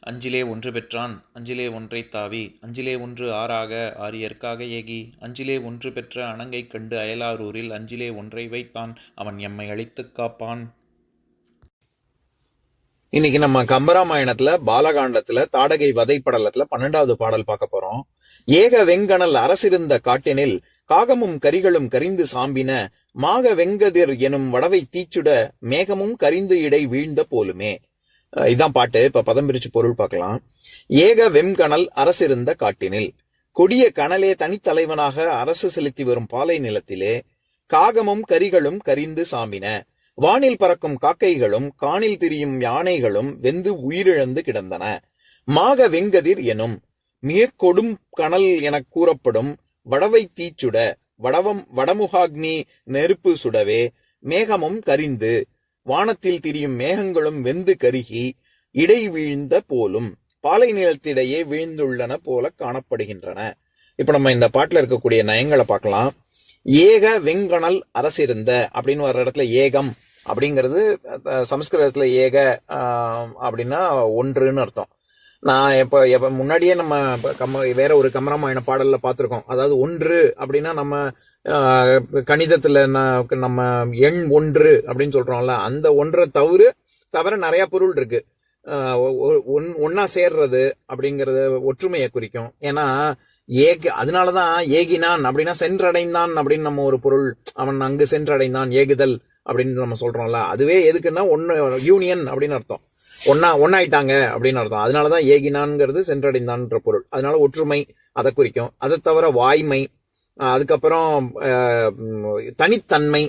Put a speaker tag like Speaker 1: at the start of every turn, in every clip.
Speaker 1: அஞ்சிலே ஒன்று பெற்றான் அஞ்சிலே ஒன்றை தாவி அஞ்சிலே ஒன்று ஆறாக ஆரியற்காக ஏகி அஞ்சிலே ஒன்று பெற்ற அணங்கை கண்டு அயலாரூரில் அஞ்சிலே ஒன்றை வைத்தான் அவன் எம்மை அழித்துக் காப்பான்.
Speaker 2: இன்னைக்கு நம்ம கம்பராமாயணத்துல பாலகாண்டத்துல தாடகை வதை படலத்துல பன்னெண்டாவது பாடல் பார்க்க போறோம். ஏக வெங்கணல் அரசிருந்த காட்டினில் காகமும் கரிகளும் கரிந்து சாம்பின மாக வெங்கதிர் எனும் வடவை தீச்சுட மேகமும் கரிந்து இடை வீழ்ந்த போலுமே. இதான் பாட்டு. இப்ப பதம் பிரிச்சு பொருள் பார்க்கலாம். ஏக வெம்கணல் அரசிருந்த காட்டினில். கொடிய கனலே தனித்தலைவனாக அரசு செலுத்தி வரும் பாலை நிலத்திலே காகமும் கரிகளும் கரிந்து சாம்பின. வானில் பறக்கும் காக்கைகளும் காணில் திரியும் யானைகளும் வெந்து உயிரிழந்து கிடந்தன. மாக வெங்கதிர் எனும் மிக கொடும் கணல் எனக் கூறப்படும் வடவை தீச்சுட வடவம் வடமுகாக்னி நெருப்பு சுடவே மேகமும் கரிந்து வானத்தில் திரியும் மேகங்களும் வெந்து கருகி இடை வீழ்ந்த போலும் பாலை நிலத்திடையே வீழ்ந்துள்ளன போல காணப்படுகின்றன. இப்ப நம்ம இந்த பாட்டுல இருக்கக்கூடிய நயங்களை பார்க்கலாம். ஏக வெங்கணல் அரசிருந்த அப்படின்னு வர்ற இடத்துல ஏகம் அப்படிங்கிறது சமஸ்கிருதத்துல ஏக அப்படின்னா ஒன்றுன்னு அர்த்தம். நான் இப்போ எப்ப முன்னாடியே நம்ம கம்ம வேற ஒரு கமராமாயண பாடல்ல பார்த்துருக்கோம் அதாவது ஒன்று அப்படின்னா நம்ம கணிதத்தில் கணிதத்துல நம்ம எண் ஒன்று அப்படின்னு சொல்றோம்ல அந்த ஒன்றை தவிர தவிர நிறைய பொருள் இருக்கு. ஒன்- ஒன்னா சேர்றது அப்படிங்கறது ஒற்றுமையை குறிக்கும். ஏன்னா ஏக அதனாலதான் ஏகினான் அப்படின்னா சென்றடைந்தான் அப்படின்னு நம்ம ஒரு பொருள் அவன் அங்கு சென்றடைந்தான் ஏகுதல் அப்படின்னு நம்ம சொல்றோம்ல அதுவே எதுக்குன்னா ஒன்னு யூனியன் அப்படின்னு அர்த்தம். ஒன்னா ஒன்னாயிட்டாங்க அப்படின்னு அர்த்தம். அதனாலதான் ஏகினான்ங்கிறது சென்றடைந்தான்ற பொருள். அதனால ஒற்றுமை அதை குறிக்கும். அதை தவிர வாய்மை அதுக்கப்புறம் தனித்தன்மை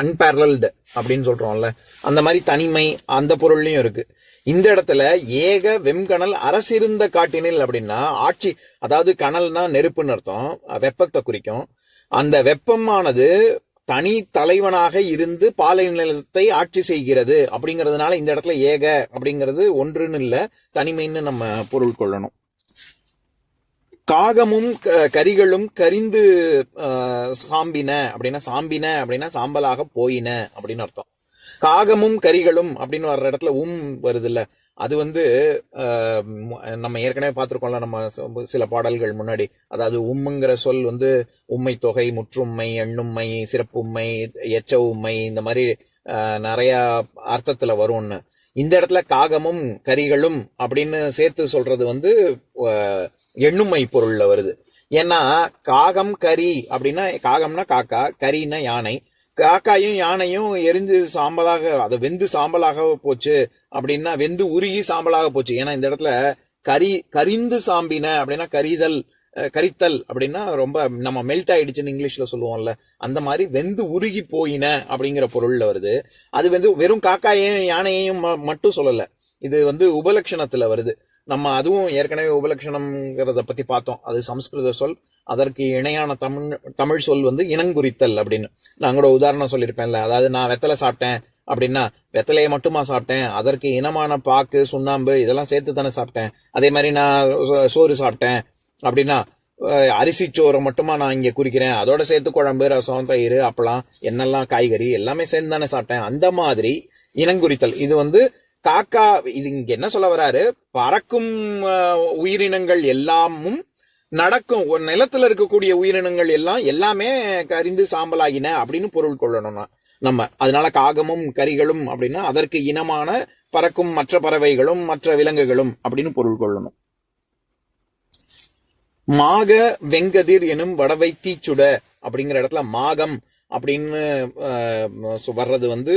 Speaker 2: அன்பேரல்டு அப்படின்னு சொல்றோம்ல. அந்த மாதிரி தனிமை அந்த பொருள்லயும் இருக்கு. இந்த இடத்துல ஏக வெம்கணல் அரசிருந்த காட்டினில் அப்படின்னா ஆட்சி அதாவது கணல்னா நெருப்புன்னு அர்த்தம் வெப்பத்தை குறிக்கும். அந்த வெப்பமானது தனி தலைவனாக இருந்து பாலைநிலத்தை ஆட்சி செய்கிறது அப்படிங்கறதுனால இந்த இடத்துல ஏக அப்படிங்கிறது ஒன்றுன்னு இல்லை. தனிமைன்னு நம்ம பொருள் கொள்ளணும். காகமும் க- கரிகளும் கரிந்து சாம்பின அப்படின்னா சாம்பின அப்படின்னா சாம்பலாக போயின அப்படின்னு அர்த்தம். காகமும் கரிகளும் அப்படின்னு வர்ற இடத்துல உம் வருது இல்ல அது வந்து நம்ம ஏற்கனவே பார்த்துருக்கோம்ல நம்ம சில பாடல்கள் முன்னாடி. அதாவது உம்முங்கிற சொல் வந்து உம்மை தொகை முற்றும்மை எண்ணும்மை சிறப்பும்மை எச்ச உம்மை இந்த மாதிரி நிறையா நிறைய அர்த்தத்துல வரும்னு இந்த இடத்துல காகமும் கரிகளும் அப்படின்னு சேர்த்து சொல்றது வந்து எண்ணுமை பொருள்ல வருது. ஏன்னா காகம் கரி அப்படின்னா காகம்னா காக்கா கரின்னா யானை காக்காயும் யானையும் எரிஞ்சு சாம்பலாக அதை வெந்து சாம்பலாக போச்சு அப்படின்னா வெந்து உருகி சாம்பலாக போச்சு. ஏன்னா இந்த இடத்துல கரி கரிந்து சாம்பின அப்படின்னா கரிதல் கரித்தல் அப்படின்னா ரொம்ப நம்ம மெல்ட் ஆயிடுச்சுன்னு இங்கிலீஷ்ல சொல்லுவோம்ல. அந்த மாதிரி வெந்து உருகி போயின அப்படிங்கிற பொருள்ல வருது. அது வந்து வெறும் காக்காயையும் யானையையும் ம- மட்டும் சொல்லல. இது வந்து உபலட்சணத்துல வருது. நம்ம அதுவும் ஏற்கனவே உபலட்சணம்ங்கிறத பத்தி பார்த்தோம். அது சமஸ்கிருத சொல். அதற்கு இணையான தமிழ் தமிழ் சொல் வந்து இனங்குறித்தல் அப்படின்னு. நான் கூட உதாரணம் சொல்லியிருப்பேன்ல அதாவது நான் வெத்தலை சாப்பிட்டேன் அப்படின்னா வெத்தலையை மட்டுமா சாப்பிட்டேன்? அதற்கு இனமான பாக்கு சுண்ணாம்பு இதெல்லாம் சேர்த்து தானே சாப்பிட்டேன். அதே மாதிரி நான் சோ- சோறு சாப்பிட்டேன் அப்படின்னா அரிசி சோறை மட்டுமா நான் இங்கே குறிக்கிறேன். அதோட சேர்த்து குழம்பு ரசம் தயிர் அப்பளம் என்னெல்லாம் காய்கறி எல்லாமே சேர்ந்து தானே சாப்பிட்டேன். அந்த மாதிரி இனங்குறித்தல். இது வந்து காக்கா இது இங்க என்ன சொல்ல வராரு? பறக்கும் உயிரினங்கள் எல்லாமும் நடக்கும். ஒரு நிலத்துல இருக்கக்கூடிய உயிரினங்கள் எல்லாம் எல்லாமே கரிந்து சாம்பலாகின அப்படின்னு பொருள் கொள்ளணும் நம்ம. அதனால காகமும் கரிகளும் அப்படின்னா அதற்கு இனமான பறக்கும் மற்ற பறவைகளும் மற்ற விலங்குகளும் அப்படின்னு பொருள் கொள்ளணும். மாக வெங்கதிர் எனும் வடவை தீச்சுட அப்படிங்கிற இடத்துல மாகம் அப்படின்னு வர்றது வந்து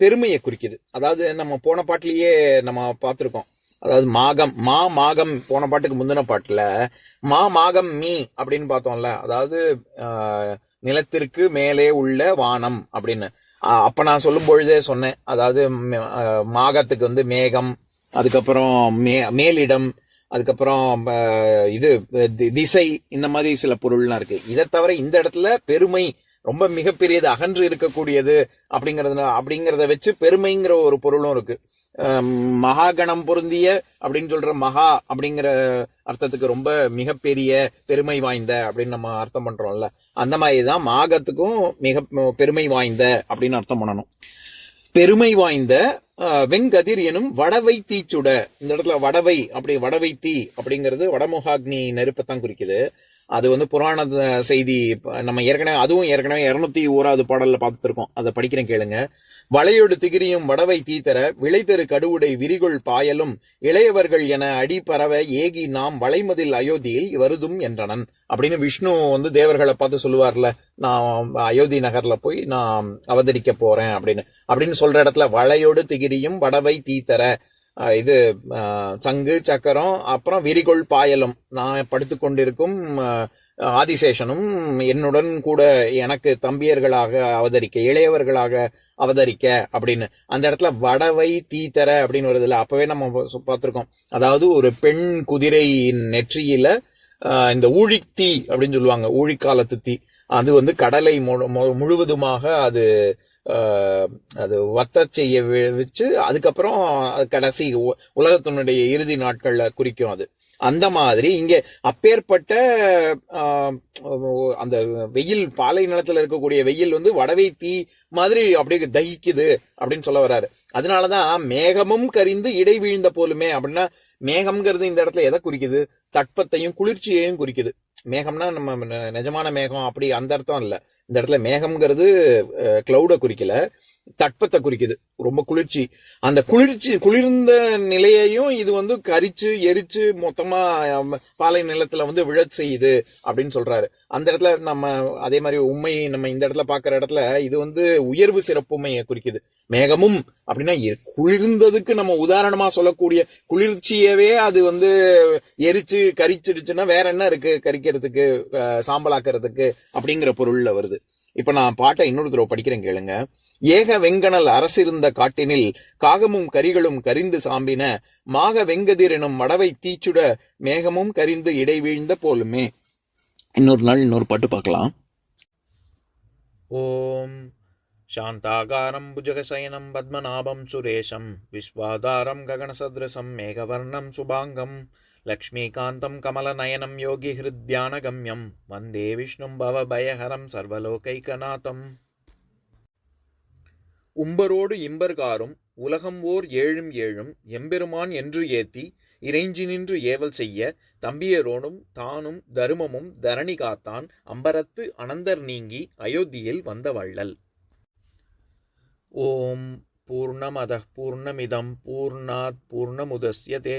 Speaker 2: பெருமையை குறிக்குது. அதாவது நம்ம போன பாட்டிலேயே நம்ம பார்த்துருக்கோம். அதாவது மாகம் மா மாகம் போன பாட்டுக்கு முந்தின பாட்டுல மா மாகம் மீ அப்படின்னு பார்த்தோம்ல. அதாவது நிலத்திற்கு மேலே உள்ள வானம் அப்படின்னு. அப்போ அப்ப நான் சொல்லும் பொழுதே சொன்னேன். அதாவது மாகத்துக்கு வந்து மேகம் அதுக்கப்புறம் மே மேலிடம் அதுக்கப்புறம் இது தி- திசை இந்த மாதிரி சில பொருள்லாம் இருக்கு. இதை தவிர இந்த இடத்துல பெருமை ரொம்ப மிகப்பெரியது அகன்று இருக்கக்கூடியது அப்படிங்கறது அப்படிங்கறத வச்சு பெருமைங்கிற ஒரு பொருளும் இருக்கு. மகாகணம் பொருந்திய அப்படின்னு சொல்ற மகா அப்படிங்கிற அர்த்தத்துக்கு ரொம்ப மிகப்பெரிய பெருமை வாய்ந்த அப்படின்னு நம்ம அர்த்தம் பண்றோம்ல. அந்த மாதிரிதான் மாகத்துக்கும் மிக பெருமை வாய்ந்த அப்படின்னு அர்த்தம் பண்ணணும். பெருமை வாய்ந்த வெங்கதிர் எனும் வடவை தீச்சுட. இந்த இடத்துல வடவை அப்படி வடவை தீ அப்படிங்கிறது வடமுகாக்னி நெருப்பத்தான் குறிக்குது. அது வந்து புராண செய்தி நம்ம ஏற்கனவே அதுவும் ஏற்கனவே இருநூத்தி ஓராவது பாடல்ல பார்த்துருக்கோம். அதை படிக்கிறேன் கேளுங்க. வளையொடு திகிரியும் வடவை தீத்தர விளைத்தரு கடுவுடை விரிகுள் பாயலும் இளையவர்கள் என அடி பரவ ஏகி நாம் வளைமதில் அயோத்தியில் வருதும் என்றனன். அப்படின்னு விஷ்ணு வந்து தேவர்களை பார்த்து சொல்லுவார்ல நான் அயோத்தி நகர்ல போய் நான் அவதரிக்க போறேன் அப்படின்னு. அப்படின்னு சொல்ற இடத்துல வளையோடு திகிரியும் வடவை தீத்தர இது சங்கு சக்கரம் அப்புறம் விரிகொள் பாயலும். நான் படுத்துக்கொண்டிருக்கும் ஆதிசேஷனும் என்னுடன் கூட எனக்கு தம்பியர்களாக அவதரிக்க இளையவர்களாக அவதரிக்க அப்படின்னு. அந்த இடத்துல வடவை தீத்தர அப்படின்னு வருதுல அப்பவே நம்ம பார்த்துருக்கோம். அதாவது ஒரு பெண் குதிரையின் நெற்றியில இந்த இந்த ஊழித்தீ அப்படின்னு சொல்லுவாங்க ஊழிக்காலத்து தீ. அது வந்து கடலை முழுவதுமாக அது அது வத்த செய்ய வச்சு அதுக்கப்புறம் கடைசி உ- உலகத்தினுடைய இறுதி நாட்கள்ல குறிக்கும் அது. அந்த மாதிரி இங்க அப்பேற்பட்ட அந்த வெயில் பாலை நிலத்துல இருக்கக்கூடிய வெயில் வந்து வடவை தீ மாதிரி அப்படியே தகிக்குது அப்படின்னு சொல்ல வர்றாரு அதனாலதான் மேகமும் கரிந்து இடை வீழ்ந்த போலுமே அப்படின்னா மேகம்ங்கிறது இந்த இடத்துல எதை குறிக்குது? தட்பத்தையும் குளிர்ச்சியையும் குறிக்குது. மேகம்னா நம்ம நிஜமான மேகம் அப்படி அந்த அர்த்தம் இல்ல. இந்த இடத்துல மேகம்ங்கிறது கிளவுட குறிக்கல. தட்பத்தை குறிக்குது. ரொம்ப குளிர்ச்சி. அந்த குளிர்ச்சி குளிர்ந்த நிலையையும் இது வந்து கரிச்சு எரிச்சு மொத்தமா பாலை நிலத்துல வந்து விழச் செய்யுது அப்படின்னு சொல்றாரு. அந்த இடத்துல நம்ம அதே மாதிரி உண்மை நம்ம இந்த இடத்துல பாக்குற இடத்துல இது வந்து உயர்வு சிறப்புமையை குறிக்குது. மேகமும் அப்படின்னா குளிர்ந்ததுக்கு நம்ம உதாரணமா சொல்லக்கூடிய குளிர்ச்சியவே அது வந்து எரிச்சு கரிச்சிடுச்சுன்னா வேற என்ன இருக்கு? கரிக்கிறதுக்கு அஹ், சாம்பலாக்குறதுக்கு அப்படிங்கிற பொருள்ல வருது. இப்ப நான் பாட்டை இன்னொரு தடவை படிக்கிறேன் கேளுங்க ஏக வெங்கணல் அரசிருந்த காட்டினில் காகமும் கரிகளும் கரிந்து சாம்பின மாக வெங்கதிர் எனும் மடவை தீச்சுட மேகமும் கரிந்து இடை வீழ்ந்த போலுமே இன்னொரு நாள் இன்னொரு பாட்டு பார்க்கலாம்
Speaker 1: ॐ शान्ताकारं भुजगशयनं पद्मनाभं सुरेशं विश्वाधारं गगनसदृशं मेघवर्णं शुभाङ्गं லக்ஷ்மீகாந்தம் கமலநயனம் யோகி யோகிஹிருத்யானகம்யம் வந்தே விஷ்ணும் பவபயஹரம் சர்வலோகைகநாதம் உம்பரோடு இம்பர்காரும் உலகம் ஓர் ஏழும் ஏழும் எம்பெருமான் என்று ஏத்தி இறைஞ்சி நின்று ஏவல் செய்ய தம்பியரோனும் தானும் தருமமும் தரணி காத்தான் அம்பரத்து அனந்தர் நீங்கி அயோத்தியில் வந்தவள்ளல் ஓம் பூர்ணமத பூர்ணமிதம் பூர்ணாத் பூர்ணமுதஸ்யதே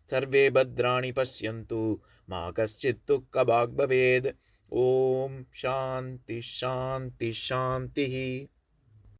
Speaker 1: ಸರ್ವೇ ಭದ್ರಾಣಿ ಪಶ್ಯಂತು ಮಾ ಕಶ್ಚಿತ್ತು ಕಬಾಗ್ ಓಂ ಶಾಂತಿ ಶಾಂತಿ ಶಾಂತಿ